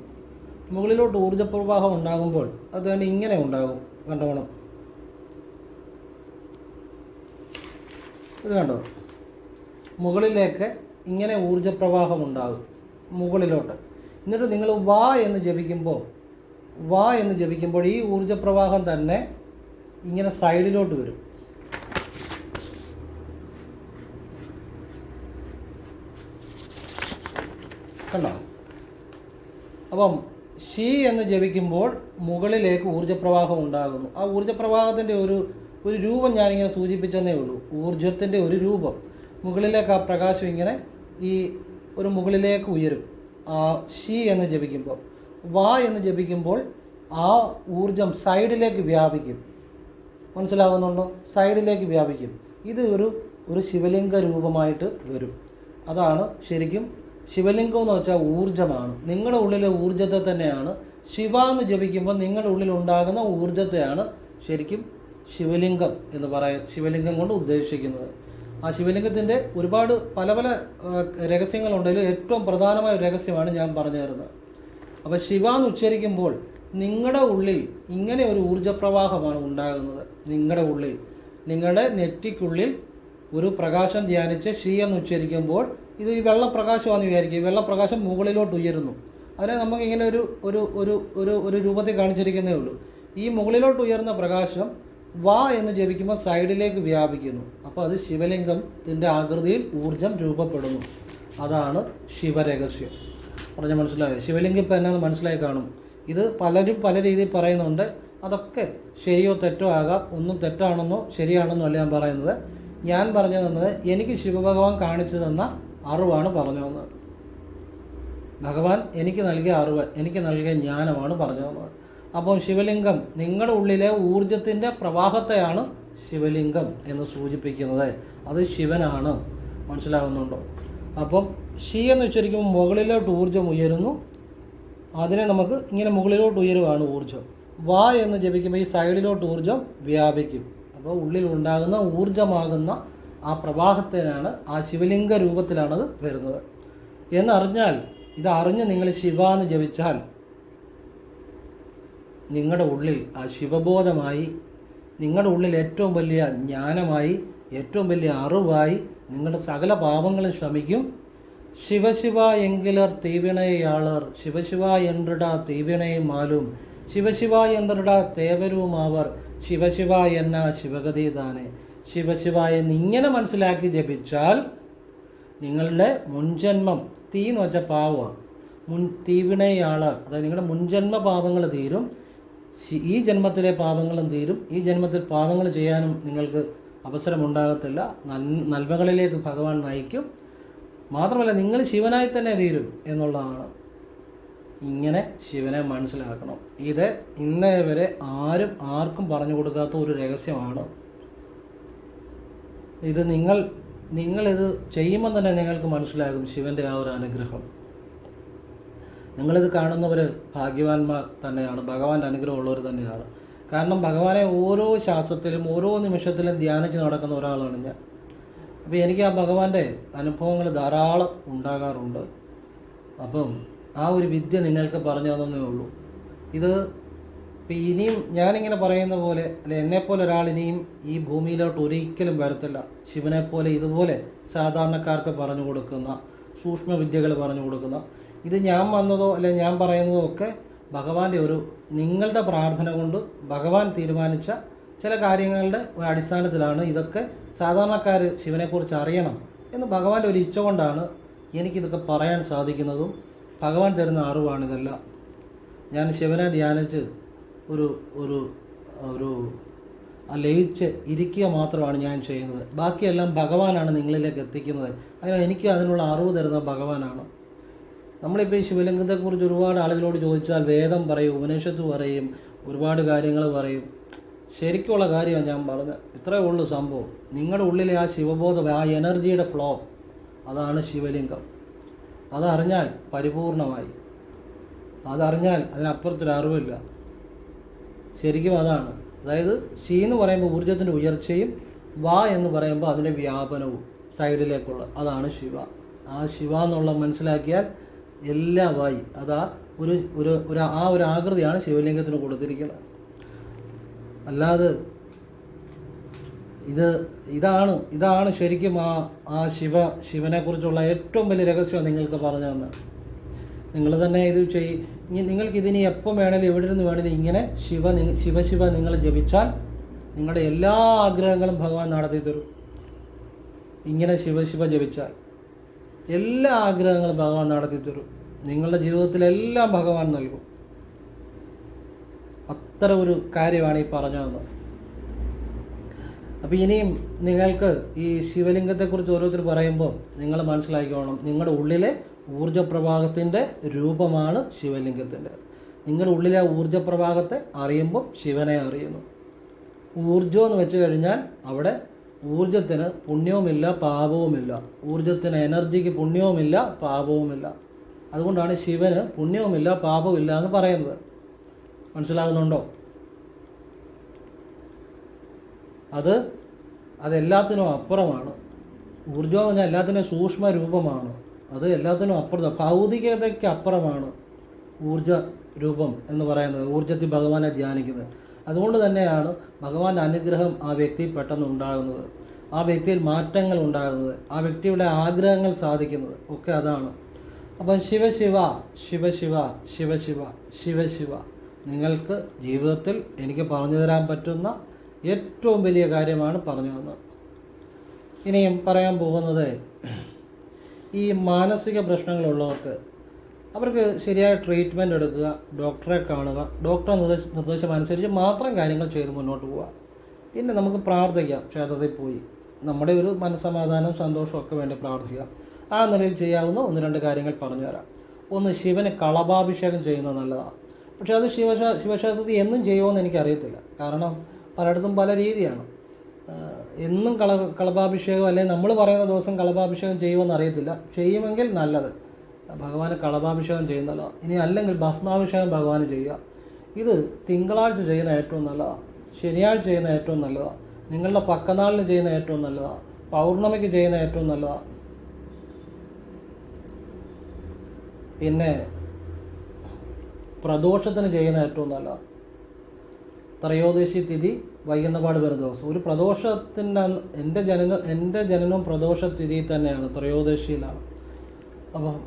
മുകളിലോട്ട് ഊർജ പ്രവാഹം ഉണ്ടാകുമ്പോൾ അത് തന്നെ ഇങ്ങനെ ഉണ്ടാകും. കണ്ടോണം? ഇത് കണ്ടോ? മുകളിലേക്ക് ഇങ്ങനെ ഊർജ പ്രവാഹം ഉണ്ടാകും. മുകളിലോട്ട്. എന്നിട്ട് നിങ്ങൾ വാ എന്ന് ജപിക്കുമ്പോൾ വാ എന്ന് ജപിക്കുമ്പോൾ ഈ ഊർജ പ്രവാഹം തന്നെ ഇങ്ങനെ സൈഡിലോട്ട് വരും. കണ്ടോ അപ്പം ഷീ എന്ന് ജപിക്കുമ്പോൾ മുകളിലേക്ക് ഊർജപ്രവാഹം ഉണ്ടാകുന്നു. ആ ഊർജപ്രവാഹത്തിന്റെ ഒരു ഒരു രൂപം ഞാനിങ്ങനെ സൂചിപ്പിച്ചെന്നേ ഉള്ളൂ. ഊർജത്തിന്റെ ഒരു രൂപം. മുകളിലേക്ക് ആ പ്രകാശം ഇങ്ങനെ ഈ ഒരു മുകളിലേക്ക് ഉയരും. ആ ഷീ എന്ന് ജപിക്കുമ്പോൾ വാ എന്ന് ജപിക്കുമ്പോൾ ആ ഊർജം സൈഡിലേക്ക് വ്യാപിക്കും. മനസ്സിലാവുന്നുണ്ടോ? സൈഡിലേക്ക് വ്യാപിക്കും. ഇത് ഒരു ഒരു ശിവലിംഗ രൂപമായിട്ട് വരും. അതാണ് ശരിക്കും ശിവലിംഗം എന്ന് വെച്ചാൽ ഊർജമാണ്. നിങ്ങളുടെ ഉള്ളിലെ ഊർജത്തെ തന്നെയാണ്. ശിവ എന്ന് ജപിക്കുമ്പോൾ നിങ്ങളുടെ ഉള്ളിൽ ഉണ്ടാകുന്ന ഊർജത്തെയാണ് ശരിക്കും ശിവലിംഗം എന്ന് പറയ ശിവലിംഗം കൊണ്ട് ഉദ്ദേശിക്കുന്നത്. ആ ശിവലിംഗത്തിന്റെ ഒരുപാട് പല പല രഹസ്യങ്ങളുണ്ടെങ്കിലും ഏറ്റവും പ്രധാനമായ രഹസ്യമാണ് ഞാൻ പറഞ്ഞു തരുന്നത്. അപ്പോൾ ശിവ എന്ന് ഉച്ചരിക്കുമ്പോൾ നിങ്ങളുടെ ഉള്ളിൽ ഇങ്ങനെ ഒരു ഊർജപ്രവാഹമാണ് ഉണ്ടാകുന്നത്. നിങ്ങളുടെ ഉള്ളിൽ. നിങ്ങളുടെ നെറ്റിക്കുള്ളിൽ ഒരു പ്രകാശം ധ്യാനിച്ച് ശ്രീ എന്ന് ഉച്ചരിക്കുമ്പോൾ ഇത് ഈ വെള്ളപ്രകാശമാണെന്ന് വിചാരിക്കുക വെള്ളപ്രകാശം മുകളിലോട്ട് ഉയരുന്നു. അതിനെ നമുക്ക് ഇങ്ങനെ ഒരു ഒരു ഒരു ഒരു ഒരു രൂപത്തിൽ കാണിച്ചിരിക്കുന്നേ ഉള്ളൂ. ഈ മുകളിലോട്ട് ഉയർന്ന പ്രകാശം വാ എന്ന് ജപിക്കുമ്പോൾ സൈഡിലേക്ക് വ്യാപിക്കുന്നു. അപ്പോൾ അത് ശിവലിംഗത്തിന്റെ ആകൃതിയിൽ ഊർജം രൂപപ്പെടുന്നു. അതാണ് ശിവരഹസ്യം. പറഞ്ഞ മനസ്സിലായോ? ശിവലിംഗം ഇപ്പം എന്നാന്ന് മനസ്സിലായി കാണും. ഇത് പലരും പല രീതിയിൽ പറയുന്നുണ്ട്. അതൊക്കെ ശരിയോ തെറ്റോ ആകാം. ഒന്നും തെറ്റാണെന്നോ ശരിയാണെന്നോ അല്ല ഞാൻ പറയുന്നത്. ഞാൻ പറഞ്ഞു തന്നത് എനിക്ക് ശിവഭഗവാൻ കാണിച്ചു തന്ന അറിവാണ് പറഞ്ഞു തന്നത് ഭഗവാൻ എനിക്ക് നൽകിയ അറിവ് എനിക്ക് നൽകിയ ജ്ഞാനമാണ് പറഞ്ഞു തന്നത് അപ്പം ശിവലിംഗം നിങ്ങളുടെ ഉള്ളിലെ ഊർജത്തിന്റെ പ്രവാഹത്തെയാണ് ശിവലിംഗം എന്ന് സൂചിപ്പിക്കുന്നത്. അത് ശിവനാണ്. മനസ്സിലാകുന്നുണ്ടോ? അപ്പം ശി എന്ന് ഉച്ചരിക്കുമ്പോൾ മുകളിലോട്ട് ഊർജം ഉയരുന്നു. അതിനെ നമുക്ക് ഇങ്ങനെ മുകളിലോട്ട് ഉയരുവാണ് ഊർജം. വാ എന്ന് ജപിക്കുമ്പോൾ ഈ സൈഡിലോട്ട് ഊർജം വ്യാപിക്കും. അപ്പോൾ ഉള്ളിൽ ഉണ്ടാകുന്ന ഊർജമാകുന്ന ആ പ്രവാഹത്തിനാണ് ആ ശിവലിംഗ രൂപത്തിലാണത് വരുന്നത്. എന്നറിഞ്ഞാൽ ഇതറിഞ്ഞ് നിങ്ങൾ ശിവ എന്ന് ജപിച്ചാൽ നിങ്ങളുടെ ഉള്ളിൽ ആ ശിവബോധമായി നിങ്ങളുടെ ഉള്ളിൽ ഏറ്റവും വലിയ ജ്ഞാനമായി ഏറ്റവും വലിയ അറിവായി നിങ്ങളുടെ സകല പാപങ്ങളും ശമിക്കും. ശിവശിവ എങ്കിലർ തീവിണയാളർ ശിവശിവ എന്റെ തീവിണയും മാലും ശിവശിവ എന്റിട തേവരുമാവർ ശിവശിവ എന്ന ശിവഗതി താനെ ശിവശിവ എന്നിങ്ങനെ മനസ്സിലാക്കി ജപിച്ചാൽ നിങ്ങളുടെ മുൻജന്മം തീ എന്ന് വെച്ചാൽ പാവമാണ് മുൻ തീവിണയാൾ അതായത് നിങ്ങളുടെ മുൻജന്മ പാപങ്ങൾ തീരും ഈ ജന്മത്തിലെ പാപങ്ങളും തീരും ഈ ജന്മത്തിൽ പാപങ്ങൾ ചെയ്യാനും നിങ്ങൾക്ക് അവസരമുണ്ടാകത്തില്ല. നന്മകളിലേക്ക് ഭഗവാൻ നയിക്കും. മാത്രമല്ല നിങ്ങൾ ശിവനായി തന്നെ തീരും എന്നുള്ളതാണ്. ഇങ്ങനെ ശിവനെ മനസ്സിലാക്കണം. ഇത് ഇന്നേ വരെ ആരും ആർക്കും പറഞ്ഞു കൊടുക്കാത്ത ഒരു രഹസ്യമാണ്. ഇത് നിങ്ങൾ നിങ്ങളിത് ചെയ്യുമ്പോൾ തന്നെ നിങ്ങൾക്ക് മനസ്സിലാകും ശിവന്റെ ആ ഒരു അനുഗ്രഹം. നിങ്ങളിത് കാണുന്നവർ ഭാഗ്യവാന്മാർ തന്നെയാണ് ഭഗവാന്റെ അനുഗ്രഹമുള്ളവർ തന്നെയാണ്. കാരണം ഭഗവാനെ ഓരോ ശ്വാസത്തിലും ഓരോ നിമിഷത്തിലും ധ്യാനിച്ച് നടക്കുന്ന ഒരാളാണ് ഞാൻ. അപ്പോൾ എനിക്ക് ആ ഭഗവാന്റെ അനുഭവങ്ങൾ ധാരാളം ഉണ്ടാകാറുണ്ട്. അപ്പം ആ ഒരു വിദ്യ നിങ്ങൾക്ക് പറഞ്ഞു തന്നേ ഉള്ളൂ. ഇത് ഇപ്പം ഇനിയും ഞാനിങ്ങനെ പറയുന്ന പോലെ അല്ലെ എന്നെപ്പോലെ ഒരാൾ ഇനിയും ഈ ഭൂമിയിലോട്ട് ഒരിക്കലും വരത്തില്ല. ശിവനെ പോലെ ഇതുപോലെ സാധാരണക്കാർക്ക് പറഞ്ഞു കൊടുക്കുന്ന സൂക്ഷ്മ വിദ്യകൾ പറഞ്ഞു കൊടുക്കുന്ന ഇത് ഞാൻ വന്നതോ അല്ലെ ഞാൻ പറയുന്നതോ ഒക്കെ ഭഗവാന്റെ ഒരു നിങ്ങളുടെ പ്രാർത്ഥന കൊണ്ട് ഭഗവാൻ തീരുമാനിച്ച ചില കാര്യങ്ങളുടെ അടിസ്ഥാനത്തിലാണ് ഇതൊക്കെ സാധാരണക്കാർ ശിവനെക്കുറിച്ച് അറിയണം എന്ന് ഭഗവാന്റെ ഒരു ഇച്ഛ കൊണ്ടാണ് എനിക്കിതൊക്കെ പറയാൻ സാധിക്കുന്നതും ഭഗവാൻ തരുന്ന അറിവാണിതെല്ലാം ഞാൻ ശിവനെ ധ്യാനിച്ച് ഒരു ഒരു ഒരു ആ ലയിച്ച് ഇരിക്കുക മാത്രമാണ് ഞാൻ ചെയ്യുന്നത്. ബാക്കിയെല്ലാം ഭഗവാനാണ് നിങ്ങളിലേക്ക് എത്തിക്കുന്നത്. അതിനാൽ എനിക്ക് അതിനുള്ള അറിവ് തരുന്ന ഭഗവാനാണ്. നമ്മളിപ്പോൾ ഈ ശിവലിംഗത്തെക്കുറിച്ച് ഒരുപാട് ആളുകളോട് ചോദിച്ചാൽ വേദം പറയും ഉപനിഷത്ത് പറയും ഒരുപാട് കാര്യങ്ങൾ പറയും. ശരിക്കുള്ള കാര്യമാണ് ഞാൻ പറഞ്ഞത്. ഇത്രയേ ഉള്ളൂ സംഭവം. നിങ്ങളുടെ ഉള്ളിലെ ആ ശിവബോധം ആ എനർജിയുടെ ഫ്ലോ അതാണ് ശിവലിംഗം. അതറിഞ്ഞാൽ പരിപൂർണമായി. അതറിഞ്ഞാൽ അതിനപ്പുറത്തൊരു അറിവില്ല. ശരിക്കും അതാണ്. അതായത് ശി എന്ന് പറയുമ്പോൾ ഊർജത്തിന്റെ ഉയർച്ചയും വാ എന്ന് പറയുമ്പോൾ അതിന്റെ വ്യാപനവും സൈഡിലേക്കുള്ള അതാണ് ശിവ. ആ ശിവ എന്നുള്ള മനസ്സിലാക്കിയാൽ എല്ലാ വായി അതാ ഒരു ഒരു ഒരു ആ ഒരു ആകൃതിയാണ് ശിവലിംഗത്തിന് കൊടുത്തിരിക്കുന്നത്. അല്ലാതെ ഇത് ഇതാണ് ഇതാണ് ശരിക്കും ആ ആ ശിവ ശിവനെക്കുറിച്ചുള്ള ഏറ്റവും വലിയ രഹസ്യം നിങ്ങൾക്ക് പറഞ്ഞു തന്നെ നിങ്ങൾ തന്നെ ഇത് ചെയ് നിങ്ങൾക്ക് ഇതിനി എപ്പം വേണേലും എവിടെ നിന്ന് വേണേലും ഇങ്ങനെ ശിവ ശിവശിവ നിങ്ങൾ ജപിച്ചാൽ നിങ്ങളുടെ എല്ലാ ആഗ്രഹങ്ങളും ഭഗവാൻ നടത്തി തരും. ഇങ്ങനെ ശിവശിവ ജപിച്ചാൽ എല്ലാ ആഗ്രഹങ്ങളും ഭഗവാൻ നടത്തി തരും. നിങ്ങളുടെ ജീവിതത്തിലെല്ലാം ഭഗവാൻ നൽകും. അത്ര ഒരു കാര്യമാണ് ഈ പറഞ്ഞു തന്നത് അപ്പോൾ ഇനിയും നിങ്ങൾക്ക് ഈ ശിവലിംഗത്തെക്കുറിച്ച് ഓരോരുത്തർ പറയുമ്പോൾ നിങ്ങൾ മനസ്സിലാക്കിക്കോണം. നിങ്ങളുടെ ഉള്ളിലെ ഊർജപ്രവാഹത്തിന്റെ രൂപമാണ് ശിവലിംഗത്തിന്റെ നിങ്ങളുടെ ഉള്ളിലെ ആ ഊർജപ്രവാഹത്തെ അറിയുമ്പോൾ ശിവനെ അറിയുന്നു. ഊർജം എന്ന് വെച്ച് കഴിഞ്ഞാൽ അവിടെ ഊർജത്തിന് പുണ്യവുമില്ല പാപവുമില്ല. ഊർജത്തിന് എനർജിക്ക് പുണ്യവുമില്ല പാപവുമില്ല. അതുകൊണ്ടാണ് ശിവന് പുണ്യവുമില്ല പാപവുമില്ല എന്ന് പറയുന്നത്. മനസ്സിലാകുന്നുണ്ടോ? അത് അതെല്ലാത്തിനും അപ്പുറമാണ്. ഊർജം എന്ന് പറഞ്ഞാൽ സൂക്ഷ്മ രൂപമാണ്. അത് എല്ലാത്തിനും അപ്പുറത്ത്. ഭൗതികതയ്ക്ക് അപ്പുറമാണ് ഊർജ രൂപം എന്ന് പറയുന്നത് ഊർജത്തിൽ ഭഗവാനെ ധ്യാനിക്കുന്നത്. അതുകൊണ്ട് തന്നെയാണ് ഭഗവാന്റെ അനുഗ്രഹം ആ വ്യക്തി പെട്ടെന്ന് ഉണ്ടാകുന്നത്. ആ വ്യക്തിയിൽ മാറ്റങ്ങൾ ഉണ്ടാകുന്നത് ആ വ്യക്തിയുടെ ആഗ്രഹങ്ങൾ സാധിക്കുന്നത് ഒക്കെ അതാണ്. അപ്പം ശിവശിവ ശിവശിവ ശിവശിവ ശിവശിവ നിങ്ങൾക്ക് ജീവിതത്തിൽ എനിക്ക് പറഞ്ഞു തരാൻ പറ്റുന്ന ഏറ്റവും വലിയ കാര്യമാണ് പറഞ്ഞു തന്നത്. ഇനിയും പറയാൻ പോകുന്നത് ഈ മാനസിക പ്രശ്നങ്ങളുള്ളവർക്ക് അവർക്ക് ശരിയായ ട്രീറ്റ്മെന്റ് എടുക്കുക ഡോക്ടറെ കാണുക ഡോക്ടറെ നിർദ്ദേശ നിർദ്ദേശം അനുസരിച്ച് മാത്രം കാര്യങ്ങൾ ചെയ്ത് മുന്നോട്ട് പോവുക. പിന്നെ നമുക്ക് പ്രാർത്ഥിക്കാം ക്ഷേത്രത്തിൽ പോയി. നമ്മുടെ ഒരു മനസ്സമാധാനം ഒക്കെ വേണ്ടി പ്രാർത്ഥിക്കാം ആ നിലയിൽ ചെയ്യാവുന്ന ഒന്ന് രണ്ട് കാര്യങ്ങൾ പറഞ്ഞു തരാം. ഒന്ന് ശിവന് കളഭാഭിഷേകം ചെയ്യുന്നത് നല്ലതാണ് പക്ഷേ അത് ശിവ ശിവക്ഷേത്രത്തിൽ എന്നും ചെയ്യുമോ എന്ന് എനിക്കറിയത്തില്ല. കാരണം പലയിടത്തും പല രീതിയാണ്. എന്നും കള കളഭാഭിഷേകം അല്ലെങ്കിൽ നമ്മൾ പറയുന്ന ദിവസം കളഭാഭിഷേകം ചെയ്യുമെന്ന് അറിയത്തില്ല. ചെയ്യുമെങ്കിൽ നല്ലത്. ഭഗവാന് കളഭാഭിഷേകം ചെയ്യുന്നല്ലോ ഇനി അല്ലെങ്കിൽ ഭസ്മാഭിഷേകം ഭഗവാന് ചെയ്യുക. ഇത് തിങ്കളാഴ്ച ചെയ്യുന്ന ഏറ്റവും നല്ലതാണ് ശനിയാഴ്ച ചെയ്യുന്ന ഏറ്റവും നല്ലതാണ് നിങ്ങളുടെ പക്കനാളിന് ചെയ്യുന്ന ഏറ്റവും നല്ലതാണ് പൗർണമിക്ക് ചെയ്യുന്ന ഏറ്റവും നല്ലതാണ് പിന്നെ പ്രദോഷത്തിന് ചെയ്യുന്ന ഏറ്റവും നല്ലതാണ് ത്രയോദശി തിഥി വൈകുന്നപാട് ദിവസം. ഒരു പ്രദോഷത്തിന്റെ എന്റെ ജനനം എന്റെ ജനനം പ്രദോഷ തിഥി തന്നെയാണ് ത്രയോദശിയിലാണ്. അപ്പം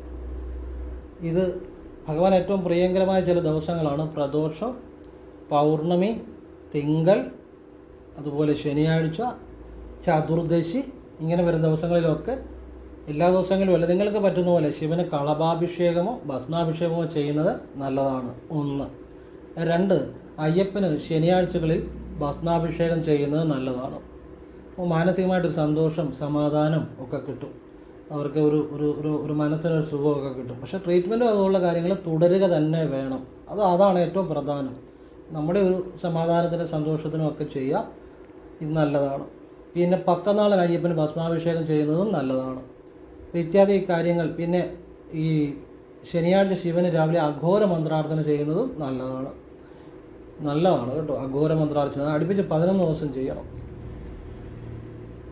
ഇത് ഭഗവാൻ ഏറ്റവും പ്രിയങ്കരമായ ചില ദിവസങ്ങളാണ് പ്രദോഷം പൗർണമി തിങ്കൾ അതുപോലെ ശനിയാഴ്ച ചതുർദശി ഇങ്ങനെ വരുന്ന ദിവസങ്ങളിലൊക്കെ എല്ലാ ദിവസങ്ങളിലും അല്ല നിങ്ങൾക്ക് പറ്റുന്ന പോലെ ശിവന് കളഭാഭിഷേകമോ ഭസ്മാഭിഷേകമോ ചെയ്യുന്നത് നല്ലതാണ്. ഒന്ന്. രണ്ട് അയ്യപ്പന് ശനിയാഴ്ചകളിൽ ഭസ്മാഭിഷേകം ചെയ്യുന്നത് നല്ലതാണ്. അപ്പോൾ മാനസികമായിട്ടൊരു സന്തോഷം സമാധാനം ഒക്കെ കിട്ടും. അവർക്ക് ഒരു ഒരു ഒരു ഒരു മനസ്സിനൊരു സുഖമൊക്കെ കിട്ടും. പക്ഷേ ട്രീറ്റ്മെന്റും അതുപോലുള്ള കാര്യങ്ങൾ തുടരുക തന്നെ വേണം. അത് അതാണ് ഏറ്റവും പ്രധാനം. നമ്മുടെ ഒരു സമാധാനത്തിനും സന്തോഷത്തിനും ഒക്കെ ചെയ്യുക ഇത് നല്ലതാണ്. പിന്നെ പക്കനാളൻ അയ്യപ്പന് ഭസ്മാഭിഷേകം ചെയ്യുന്നതും നല്ലതാണ്. ഇത്യാദി കാര്യങ്ങൾ. പിന്നെ ഈ ശനിയാഴ്ച ശിവന് രാവിലെ അഘോര മന്ത്രാർത്ഥന ചെയ്യുന്നതും നല്ലതാണ്. നല്ലതാണ് കേട്ടോ. അഘോര മന്ത്രാർച്ചന അടുപ്പിച്ച് പതിനൊന്ന് ദിവസം ചെയ്യണം.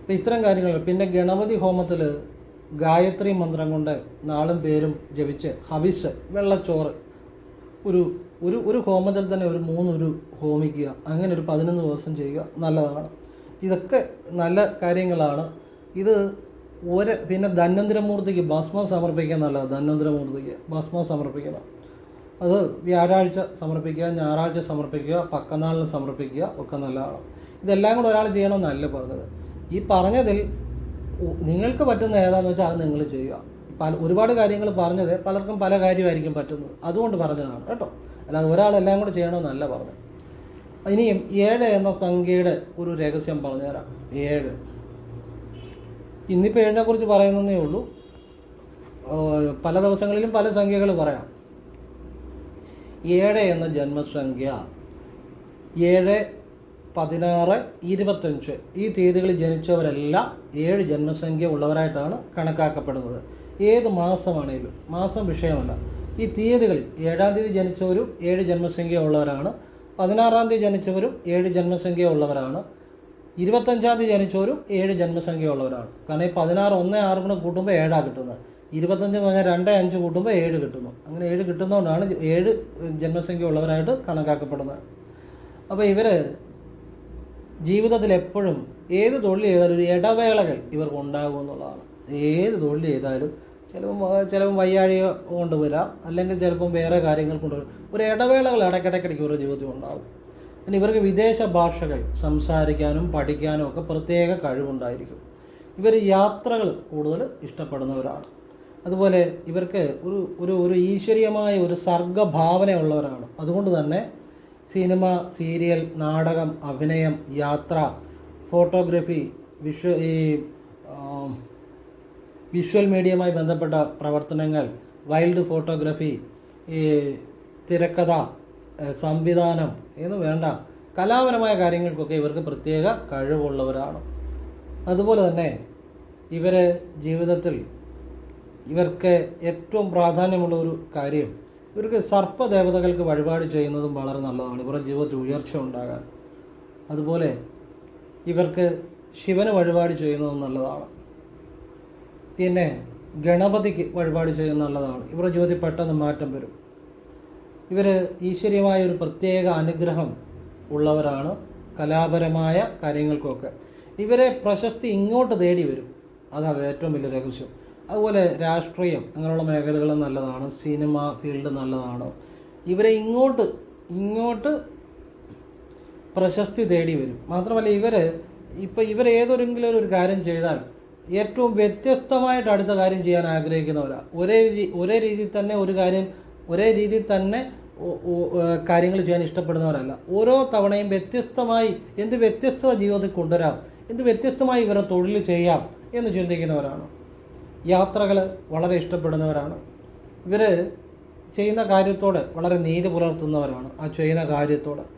അപ്പം ഇത്തരം കാര്യങ്ങൾ പിന്നെ ഗണപതി ഹോമത്തിൽ ഗായത്രി മന്ത്രം കൊണ്ട് നാളും പേരും ജപിച്ച് ഹവിസ് വെള്ളച്ചോറ് ഒരു ഒരു ഒരു ഹോമത്തിൽ തന്നെ ഒരു മൂന്നൊരു ഹോമിക്കുക അങ്ങനെ ഒരു പതിനൊന്ന് ദിവസം ചെയ്യുക നല്ലതാണ്. ഇതൊക്കെ നല്ല കാര്യങ്ങളാണ്. ഇത് ഒരു പിന്നെ ധന്വന്തരമൂർത്തിക്ക് ഭസ്മം സമർപ്പിക്കാൻ നല്ലതാണ്. ധന്വന്തരമൂർത്തിക്ക് ഭസ്മം സമർപ്പിക്കണം. അത് വ്യാഴാഴ്ച സമർപ്പിക്കുക ഞായറാഴ്ച സമർപ്പിക്കുക പക്കനാളിന് സമർപ്പിക്കുക ഒക്കെ നല്ലതാണ് ഇതെല്ലാം കൂടെ ഒരാൾ ചെയ്യണമെന്നല്ല പറഞ്ഞത്. ഈ പറഞ്ഞതിൽ നിങ്ങൾക്ക് പറ്റുന്ന ഏതാണെന്ന് വെച്ചാൽ അത് നിങ്ങൾ ചെയ്യുക. പല ഒരുപാട് കാര്യങ്ങൾ പറഞ്ഞത് പലർക്കും പല കാര്യമായിരിക്കും പറ്റുന്നത്. അതുകൊണ്ട് പറഞ്ഞതാണ് കേട്ടോ. അല്ലാതെ ഒരാളെല്ലാം കൂടെ ചെയ്യണമെന്നല്ല പറഞ്ഞത്. ഇനിയും ഏഴ് എന്ന സംഖ്യയുടെ ഒരു രഹസ്യം പറഞ്ഞുതരാം. ഏഴ്. ഇന്നിപ്പോൾ ഏഴിനെക്കുറിച്ച് പറയുന്നതേ ഉള്ളൂ. പല ദിവസങ്ങളിലും പല സംഖ്യകൾ പറയാം. ഏഴ് എന്ന ജന്മസംഖ്യ ഏഴ് പതിനാറ് ഇരുപത്തഞ്ച് ഈ തീയതികളിൽ ജനിച്ചവരെല്ലാം ഏഴ് ജന്മസംഖ്യ ഉള്ളവരായിട്ടാണ് കണക്കാക്കപ്പെടുന്നത്. ഏത് മാസമാണേലും മാസം വിഷയമല്ല. ഈ തീയതികളിൽ ഏഴാം തീയതി ജനിച്ചവരും ഏഴ് ജന്മസംഖ്യ ഉള്ളവരാണ്. പതിനാറാം തീയതി ജനിച്ചവരും ഏഴ് ജന്മസംഖ്യ ഉള്ളവരാണ്. ഇരുപത്തഞ്ചാം തീയതി ജനിച്ചവരും ഏഴ് ജന്മസംഖ്യ ഉള്ളവരാണ്. കാരണം ഈ പതിനാറ് ഒന്ന് ആറിന് കൂടെ കൂട്ടുമ്പോൾ ഏഴാണ് കിട്ടുന്നത്. ഇരുപത്തഞ്ച് എന്ന് പറഞ്ഞാൽ രണ്ട് അഞ്ച് കൂട്ടുമ്പോൾ ഏഴ് കിട്ടുന്നു. അങ്ങനെ ഏഴ് കിട്ടുന്നതുകൊണ്ടാണ് ഏഴ് ജന്മസംഖ്യ ഉള്ളവരായിട്ട് കണക്കാക്കപ്പെടുന്നത്. അപ്പോൾ ഇവർ ജീവിതത്തിൽ എപ്പോഴും ഏത് തൊഴിൽ ചെയ്താലും ഒരു ഇടവേളകൾ ഇവർക്ക് ഉണ്ടാകും എന്നുള്ളതാണ്. ഏത് തൊഴിൽ ചെയ്താലും ചിലപ്പം ചിലപ്പം വയ്യാഴിക കൊണ്ടുവരാം അല്ലെങ്കിൽ ചിലപ്പം വേറെ കാര്യങ്ങൾ കൊണ്ടുവരാം ഒരു ഇടവേളകൾ ഇടയ്ക്കിടയ്ക്കിടയ്ക്ക് ഇവരുടെ ജീവിതത്തിൽ ഉണ്ടാകും. പിന്നെ ഇവർക്ക് വിദേശ ഭാഷകൾ സംസാരിക്കാനും പഠിക്കാനും ഒക്കെ പ്രത്യേക കഴിവുണ്ടായിരിക്കും. ഇവർ യാത്രകൾ കൂടുതൽ ഇഷ്ടപ്പെടുന്നവരാണ്. അതുപോലെ ഇവർക്ക് ഒരു ഒരു ഒരു ഈശ്വരീയമായ ഒരു സർഗഭാവനയുള്ളവരാണ്. അതുകൊണ്ട് തന്നെ സിനിമ സീരിയൽ നാടകം അഭിനയം യാത്ര ഫോട്ടോഗ്രഫി വിഷ്വ ഈ വിഷ്വൽ മീഡിയയുമായി ബന്ധപ്പെട്ട പ്രവർത്തനങ്ങൾ വൈൽഡ് ഫോട്ടോഗ്രഫി ഈ തിരക്കഥ സംവിധാനം എന്ന് വേണ്ട കലാപരമായ കാര്യങ്ങൾക്കൊക്കെ ഇവർക്ക് പ്രത്യേക കഴിവുള്ളവരാണ്. അതുപോലെ തന്നെ ഇവരെ ജീവിതത്തിൽ ഇവർക്ക് ഏറ്റവും പ്രാധാന്യമുള്ള ഒരു കാര്യം ഇവർക്ക് സർപ്പദേവതകൾക്ക് വഴിപാട് ചെയ്യുന്നതും വളരെ നല്ലതാണ്. ഇവരുടെ ജീവിതത്തിൽ ഉയർച്ച ഉണ്ടാകാൻ. അതുപോലെ ഇവർക്ക് ശിവന് വഴിപാട് ചെയ്യുന്നതും നല്ലതാണ്. പിന്നെ ഗണപതിക്ക് വഴിപാട് ചെയ്യുന്നത് നല്ലതാണ്. ഇവരുടെ ജീവിതത്തിൽ പെട്ടെന്ന് മാറ്റം വരും. ഇവർ ഈശ്വര്യമായ ഒരു പ്രത്യേക അനുഗ്രഹം ഉള്ളവരാണ്. കലാപരമായ കാര്യങ്ങൾക്കൊക്കെ. ഇവരെ പ്രശസ്തി ഇങ്ങോട്ട് തേടി വരും. അതാണ് ഏറ്റവും വലിയ രഹസ്യം. അതുപോലെ രാഷ്ട്രീയം അങ്ങനെയുള്ള മേഖലകൾ നല്ലതാണ് സിനിമ ഫീൽഡ് നല്ലതാണ്. ഇവരെ ഇങ്ങോട്ട് ഇങ്ങോട്ട് പ്രശസ്തി തേടി വരും. മാത്രമല്ല ഇവർ ഇപ്പം ഇവർ ഏതൊരെങ്കിലും ഒരു കാര്യം ചെയ്താൽ ഏറ്റവും വ്യത്യസ്തമായിട്ട് അടുത്ത കാര്യം ചെയ്യാൻ ആഗ്രഹിക്കുന്നവരാണ് ഒരേ ഒരേ രീതിയിൽ തന്നെ ഒരു കാര്യം ഒരേ രീതിയിൽ തന്നെ കാര്യങ്ങൾ ചെയ്യാൻ ഇഷ്ടപ്പെടുന്നവരല്ല. ഓരോ തവണയും വ്യത്യസ്തമായി എന്ത് വ്യത്യസ്ത ജീവിതത്തിൽ കൊണ്ടുവരാം എന്ത് വ്യത്യസ്തമായി ഇവരെ തൊഴിൽ ചെയ്യാം എന്ന് ചിന്തിക്കുന്നവരാണ്. യാത്രകൾ വളരെ ഇഷ്ടപ്പെടുന്നവരാണ്. ഇവർ ചെയ്യുന്ന കാര്യത്തോട് വളരെ നീതി പുലർത്തുന്നവരാണ്. ആ ചെയ്യുന്ന കാര്യത്തോട്.